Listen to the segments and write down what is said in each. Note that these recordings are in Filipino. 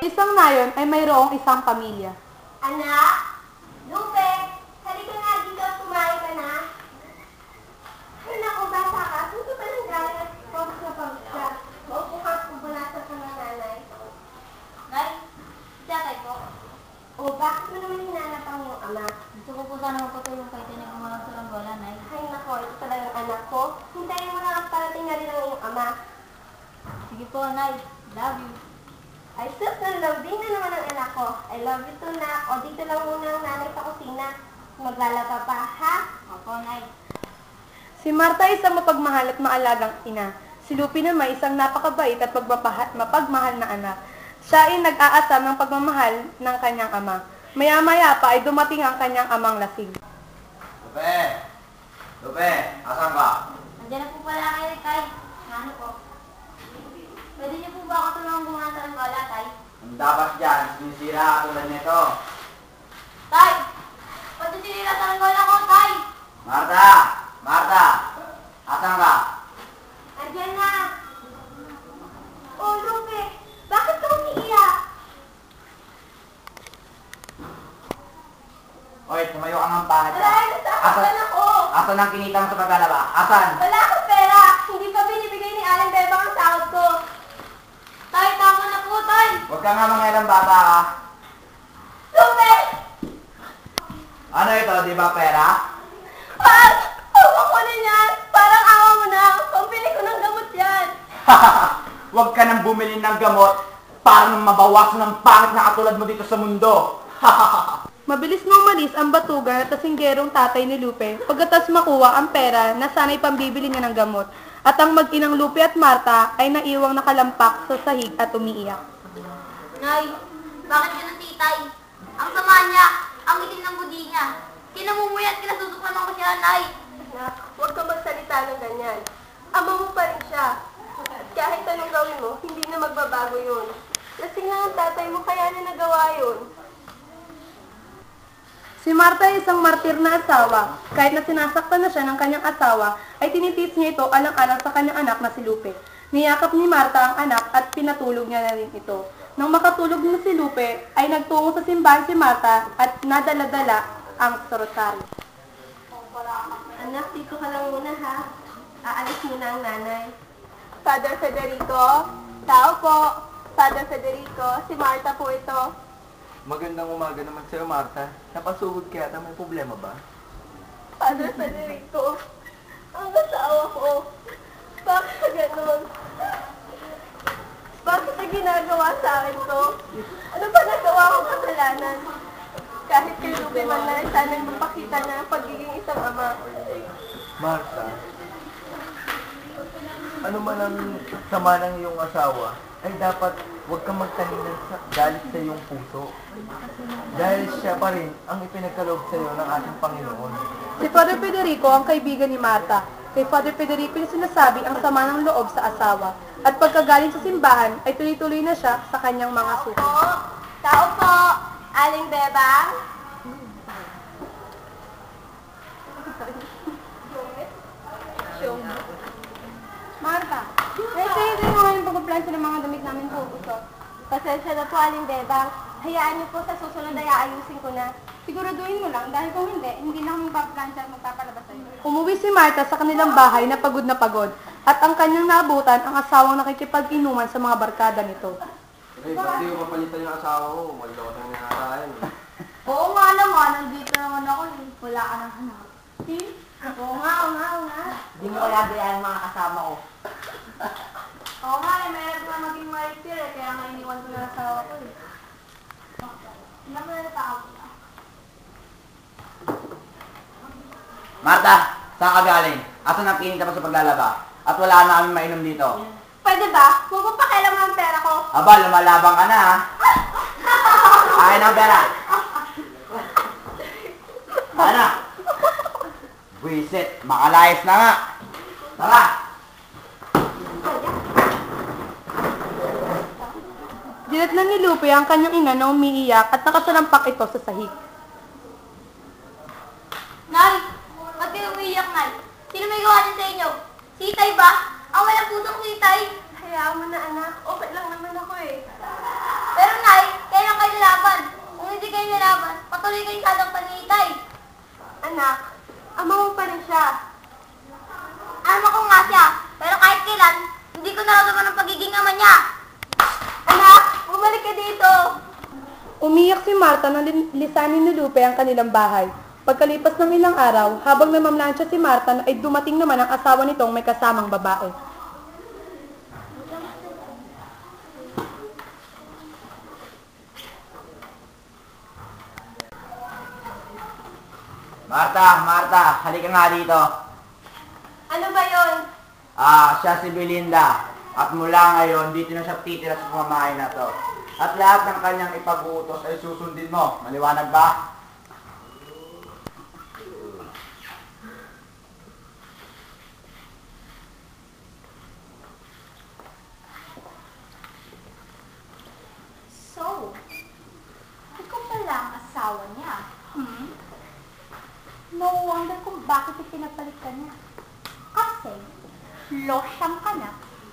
Isang nayon ay mayroong isang pamilya. Anak? Lupe? Halika nga dito at kumain ka na. Ay, naku, bata ka. Puto pa ng galing at pawis na ka. Maupo ka at pupunasa ka ng nanay. Nay, tatay po. O, bakit mo naman hinanap ang iyong ama? Gusto ko po sana magpatulong kay Tinay Umalang sa Ranggola, Nay. Ay, nako, ito talaga ang anak ko. Hintayin mo na lang parating na rin ang iyong ama. Sige po, Nay. Love you. Ay, sus, nalambing na naman ang anak ko. I love you too, na. O, dito lang muna ang nanay sa kusina. Maglalaba pa, ha? Opo, Nay. Si Marta ay isang mapagmahal at maalagang ina. Si Lupi naman ay isang napakabait at mapagmahal na anak. Siya ay nag-aasam ng pagmamahal ng kanyang ama. Maya-maya pa ay dumating ang kanyang amang lasing. Lupe! Lupe! Asan ka? Andiyan na po pala kayo, Tay. Ano po? Pwede niyo po ba ako tulungan Ranggola, Tay? Ang dapat dyan, sinisira ka tulad nito. Tay! Pwede sinira sa Ranggola ko, Tay! Marta! Marta! Asan ka? Andiyan na. Oh, Lupe, bakit ka umiiyak? Oy, tumayo ka ng pangit. Wala, nasasaktan ako. Asan ang kinita mo sa paglalaba? Asan? Wala akong pera. Hindi pa binibigay ni Aling Bebang ang sahod ko. Tay, tama na po, Tay! Huwag ka nga mangilang bata ka. Lupe! Ano ito, di ba pera? Pag! Huwag ko na yan. Parang awa mo na. Pambili ko ng gamot yan. Huwag ka nang bumili ng gamot para nang mabawasan ng pangit na katulad mo dito sa mundo. Mabilis nang umalis ang batugan at tasinggerong tatay ni Lupe pagkatas makuha ang pera na sana'y pambibili niya ng gamot. At ang mag-inang Lupe at Marta ay naiwang nakalampak sa sahig at umiiyak. Nay, bakit ganun si Tay? Ang sama niya, ang itim ng budi niya. Kinamumuya at kinasusukan ako siya, Nay. Anak, huwag ka magsalita ng ganyan. Ama mo pa rin siya. At kahit anong gawin mo, hindi na magbabago yun. Lasing lang ang tatay mo, kaya na nagawa yun. Si Marta ay isang martir na asawa. Kahit na sinasaktan na siya ng kanyang asawa, ay tinitis niya ito alang-alang sa kanyang anak na si Lupe. Niyakap ni Marta ang anak at pinatulog niya na rin ito. Nang makatulog na si Lupe, ay nagtungo sa simbahan si Marta at nadala-dala ang sorosaryo. Anak, dito ka lang muna ha. Aalis muna ang nanay. Father Federico, tao po. Father Federico, si Marta po ito. Magandang umaga naman sa'yo, Marta. Napasugod ka yata, may problema ba? Father Federico, ang asawa ko. Bakit ka ganun? Bakit na ginagawa sa akin to? Ano ba nagawa kong kasalanan? Kahit kay Ruby man na sana'y mapakita niya ang pagiging isang ama. Marta, ano man ang sama ng iyong asawa, ay dapat huwag kang magtanim ng sa- galit sa iyong puso. Dahil siya pa rin ang ipinagkaloob sa iyo ng ating Panginoon. Si Father Federico ang kaibigan ni Marta. Kay Father Federico yung sinasabi ang sama ng loob sa asawa. At pagkagaling sa simbahan, ay tuloy-tuloy na siya sa kanyang mga suki. Po, tao po, Aling Bebang. Marta, ay sa'yo din mo ngayon pagpaplansya ng mga damit namin po, usot. Pasensya na po, Aling Bebang. Hayaan niyo po sa susunod ay aayusin ko na. Siguraduhin mo lang dahil kung hindi, hindi na kami magpaplansya at magpapalabas sa'yo. Umuwi si Marta sa kanilang bahay na pagod na pagod at ang kanyang naabutan ang asawang nakikipag-inuman sa mga barkada nito. Eh, ba't di mo mapalitan yung asawa mo? Maloko na nakakain. Oo nga naman, nandito naman ako. eh. Wala ka nang hanap. See? Oo nga, oo nga, oo nga. Hindi mo kaya biyahin mga kasama ko. Oo nga, eh, mayroon pa maging martir eh. Kaya nga iniwan ko na sa asawa ko eh. Hindi naman na tao na. Marta! Saan ka galing? Asan ang kinita mo sa paglalaba? At wala na kami mainom dito. Pwede ba? Huwag mo pakialaman ang pera ko. Aba, lumalabang ka na ha? Akin ang pera. Ano? Buisit, makalayas na nga. Tara! Dinatnan ni Lupe ang kanyang ina na umiiyak at nakasalampak ito sa sahig. Nay! Ba't kayo umiiyak, Nay? Sino may gawa niyan sa inyo? Si Itay ba? Ang walang pusong si Itay? Hayaan mo na, anak. Okay lang naman ako eh. Pero Nay, nilaban, patuloy kayong sadang panitay. Anak, ama mo pa rin siya. Ama ko nga siya, pero kahit kailan, hindi ko nararamdaman ang pagiging ama niya. Anak, bumalik ka dito. Umiyak si Marta lin- lisanin ni Lupe ang kanilang bahay. Pagkalipas ng ilang araw, habang namamlansya si Marta ay dumating naman ang asawa nitong may kasamang babae. Marta, Marta, halika nga dito. Ano ba yon? Ah, siya si Belinda. At mula ngayon, dito na siya titira sa pamamahay na to. At lahat ng kanyang ipag-uutos ay susundin mo. Maliwanag ba? So, ikaw pala ang asawa niya. Hmm? No wonder kung bakit ipinapalit ka niya. Kasi, losyang ka na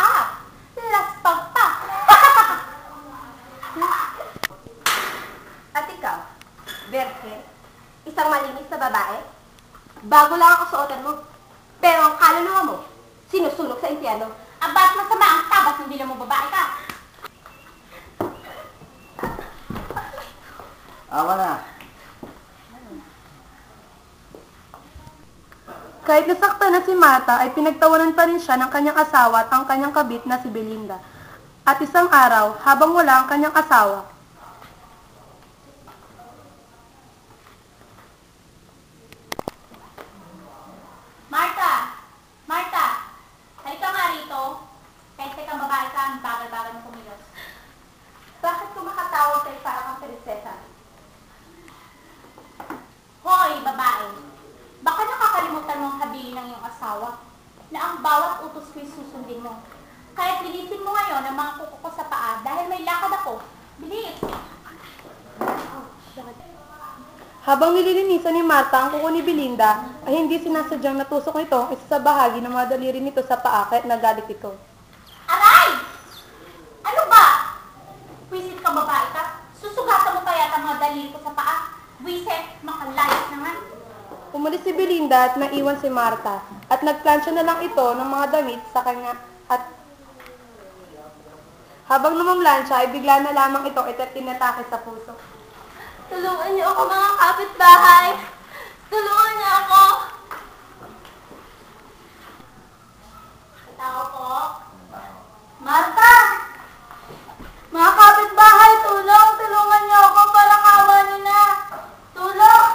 at laspag pa. at ikaw, Berke, isang malinis na babae? Bago lang ang kasuotan mo. Pero ang kaluluwa mo, sinusunog sa impyerno. Abat masama ang tabas ng dila mo babae ka. Ama na. Kahit nasaktan na si Marta, ay pinagtawanan pa rin siya ng kanyang asawa at ang kanyang kabit na si Belinda. At isang araw, habang wala ang kanyang asawa, Marta! Marta! Halika nga rito. Kahit kang babae ka, ang bagal-bagal mo kumilos. Bakit ko makatawag kayo para kang prinsesa? Hoy, babae! Baka nakakalimutan mong sabihin ng iyong asawa na ang bawat utos ko'y susundin mo. Kahit linisin mo ngayon ang mga kuko ko sa paa dahil may lakad ako. Bilis! Habang nililinisan ni Marta ang kuko ni Belinda, ay hindi sinasadyang natusok nito ang isa sa bahagi ng mga daliri nito sa paa kahit nagalit ito. Aray! Ano ba? Wisit ka babae ka? Susugatan mo pa yata mga daliri ko sa paa. Wisit, makalayas naman. Umalis si Belinda at naiwan si Marta at nagplansya na lang ito ng mga damit sa kanya at habang namamlansya ay bigla na lamang ito inatake sa puso. Tulungan niyo ako mga kapitbahay. Tulungan niyo ako. Tao po. Marta! Mga kapitbahay, tulong! Tulungan niyo ako para kawa niyo na. Tulong!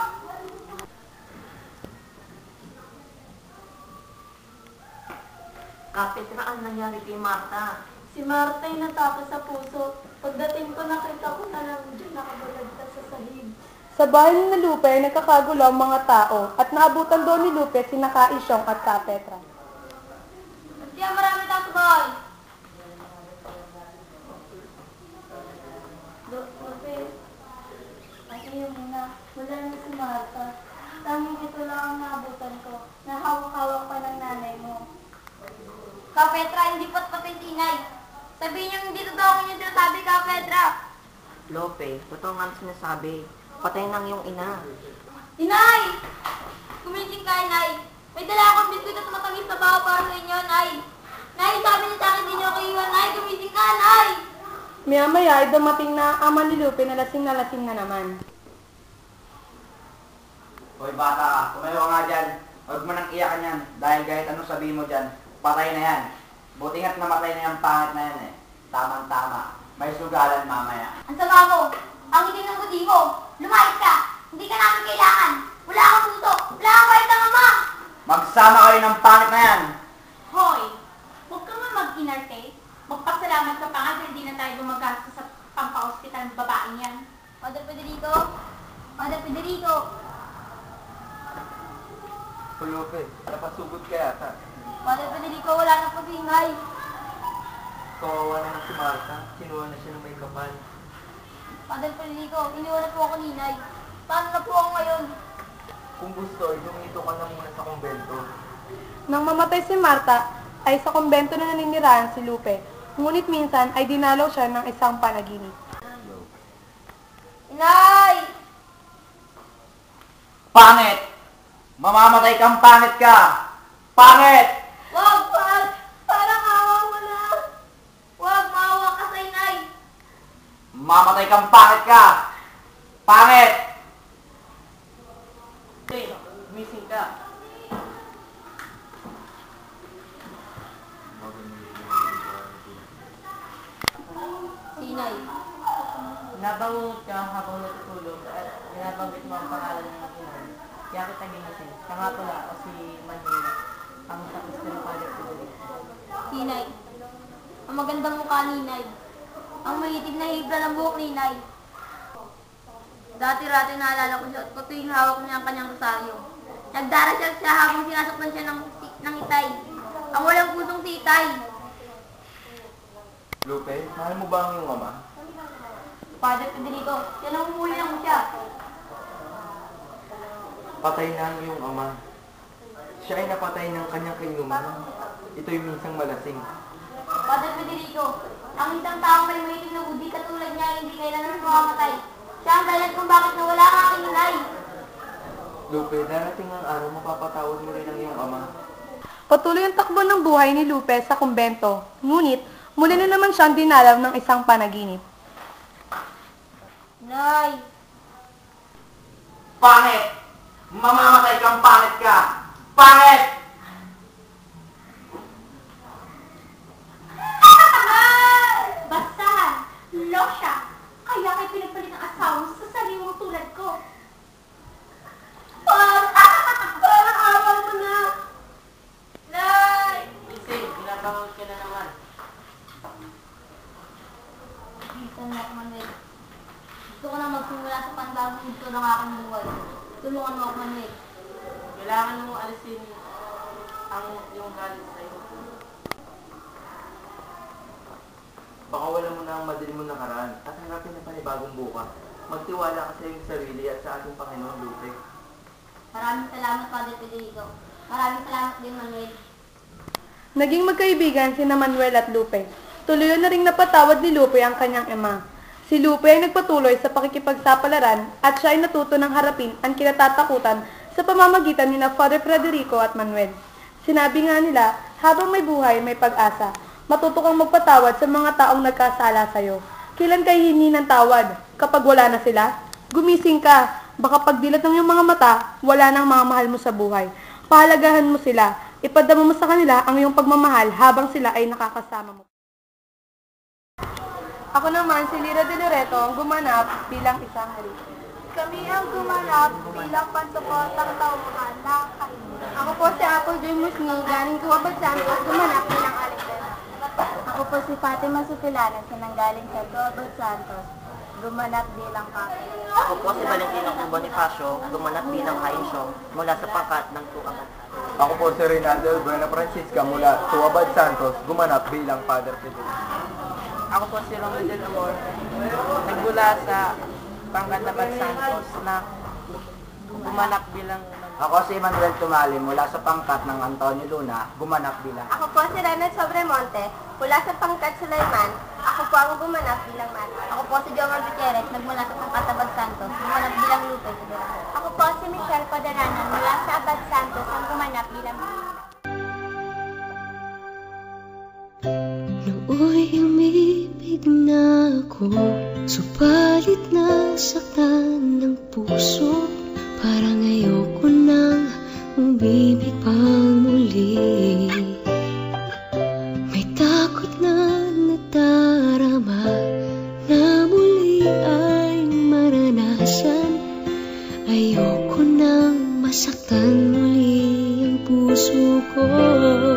Kapetra, ang nangyari kay Marta? Si Marta ay natake sa puso. Pagdating ko, nakita ko na lang dyan nakabalagtas sa sahig. Sa bahay ni Lupe ay nagkakagulo ang mga tao at naabutan doon ni Lupe si Nakaisyong at Kapetra. Hindi marami sa bahay. Lupe, ay iyo muna. Wala na si Marta. Tanging ito lang ang naabutan ko. Nahawak-hawak pa ng nanay mo. Ka Petra, hindi pat patay si inay. Sabihin niyo hindi totoo ang inyong sinasabi ka Petra. Lope, totoo nga ang sinasabi. Patay ng iyong ina. Inay! Kumiling ka, Inay. May dala akong biskuit at matamis na baho para sa inyo, Nay. Nay, sabi niya sa akin, hindi niyo ako iwan, Nay. Gumising ka, Nay! Maya-maya ay dumating na ama ni Lupe na lasing na lasing na naman. Hoy bata, tumayo ka nga dyan. Huwag mo nang iyakan yan. Dahil kahit anong sabihin mo dyan, patay na yan. Buti nga't namatay na yung pangit na yan eh. Tamang-tama. May sugalan mamaya. Ang sama mo! Ang itim ng budi mo! Lumayas ka! Hindi ka namin kailangan! Wala akong puso! Wala akong kahit ang ama! Magsama kayo ng pangit na yan. Hoy! Huwag ka nga mag-inarte. Magpasalamat ka pa nga dahil hindi na tayo gumagastos sa pampa-hospital ng babaeng yan. Father Federico! Father Federico! Lupe, napasugod ka yata. Father Federico, wala na po si Inay. Kawawa na lang si Marta. Kinuha na siya ng may kapal. Father Federico, iniwan na po ako ni Inay. Paano na po ako ngayon? Kung gusto, ay dumito ka na muna sa kumbento. Nang mamatay si Marta, ay sa kumbento na naninirahan si Lupe. Ngunit minsan ay dinalaw siya ng isang panaginip. Inay! Pangit! Mamamatay kang pangit ka! Pangit! Wag, wag! Parang awa mo na! Wag, maawa ka sa inay! Mamamatay kang pangit ka! Pangit! Hey, gumising ka. Sinay. Nabangungot ka habang natutulog at binabanggit mo ang pangalan ng Panginoon. Kaya kita ginising. Siya nga pala ako si Manuel, ang tapos ng Father. Sinay. Ang magandang mukha ni Nay. Ang maitim na hibla ng buhok ni Nay. Dati-rati naalala ko siya at tuwing hawak niya ang kanyang rosaryo. Nagdarasal siya habang sinasaktan siya ng, ng itay. Ang walang pusong si itay. Lupe, mahal mo ba ang iyong ama? Father Federico, yan ang umuwi lang siya. Patay na ang iyong ama. Siya ay napatay ng kanyang kainuman. Ito'y minsang malasing. Father Federico, ang isang taong may maitim na budi katulad niya ay hindi kailanman mamamatay. Siya ang dahilan kung bakit nawala ang aking inay. Lupe, darating ang araw mapapatawad mo rin ang iyong ama. Patuloy ang takbo ng buhay ni Lupe sa kumbento, ngunit muli na naman siyang dinalaw ng isang panaginip. Nay, Pangit! Mamamatay kang pangit ka! Pangit! Losya! Kaya kay pinagpalit ng asawa mo sa sariwang tulad ko. Parang, parang mo na! Nay! Gising, binabangungot ka na naman. Ethan Manuel. Gusto ko na magsimula sa panbagong ito ng aking buhay. Tulungan mo ako, Manuel. Kailangan mo alisin ang yung galit sa'yo. Pakawalan mo na ang madilim mo nakaraan at hanapin ang panibagong bukas. Magtiwala ka sa iyong sarili at sa ating Panginoon, Lupe. Maraming salamat, Father Federico. Maraming salamat din, Manuel. Naging magkaibigan sina Manuel at Lupe. Tuloy na ring napatawad ni Lupe ang kanyang ema. Si Lupe ay nagpatuloy sa pakikipagsapalaran at siya ay natuto ng harapin ang kinatatakutan sa pamamagitan ni na Father Federico at Manuel. Sinabi nga nila, habang may buhay, may pag-asa. Matuto kang magpatawad sa mga taong nagkasala sa'yo. Kailan kay hingi ng tawad? Kapag wala na sila? Gumising ka. Baka pagdilat ng iyong mga mata, wala nang mga mahal mo sa buhay. Pahalagahan mo sila. Ipadama mo sa kanila ang iyong pagmamahal habang sila ay nakakasama mo. Ako naman, si Lira de Loreto, ang gumanap bilang isang hari. Kami ang gumanap bilang pansuportang tauhan ng kahilingan. Ako po si Apple Joy Musni, galing Tuwabag Santos, gumanap bilang Alexander. Ako po si Fatima Sutilanan sa nanggaling sa Tuabag Santos, gumanap bilang kapit. Ako po si Valentino. Bonifacio, gumanap bilang Hainso mula sa pangkat ng Tuagat. Ako po si Reynaldo Buena Francisca mula Tuabad Santos, gumanap bilang Father Federico. Ako po si Romel del Amor, nagmula sa Pangkatabat Santos na gumanap bilang Ako si Manuel Tumali mula sa pangkat ng Antonio Luna, gumanap bilang Ako po si Renat Sobremonte, mula sa pangkat Sulaiman. Ako po ang gumanap bilang man. Ako po si Jomar Gutierrez, nagmula sa Pangkatabag Santos, gumanap bilang Lupe. Ako po si Michelle Poderanan, mula sa Abad Santos, ang gumanap bilang Nooy umibig na ako Subalit nasaktan ng puso puso ko.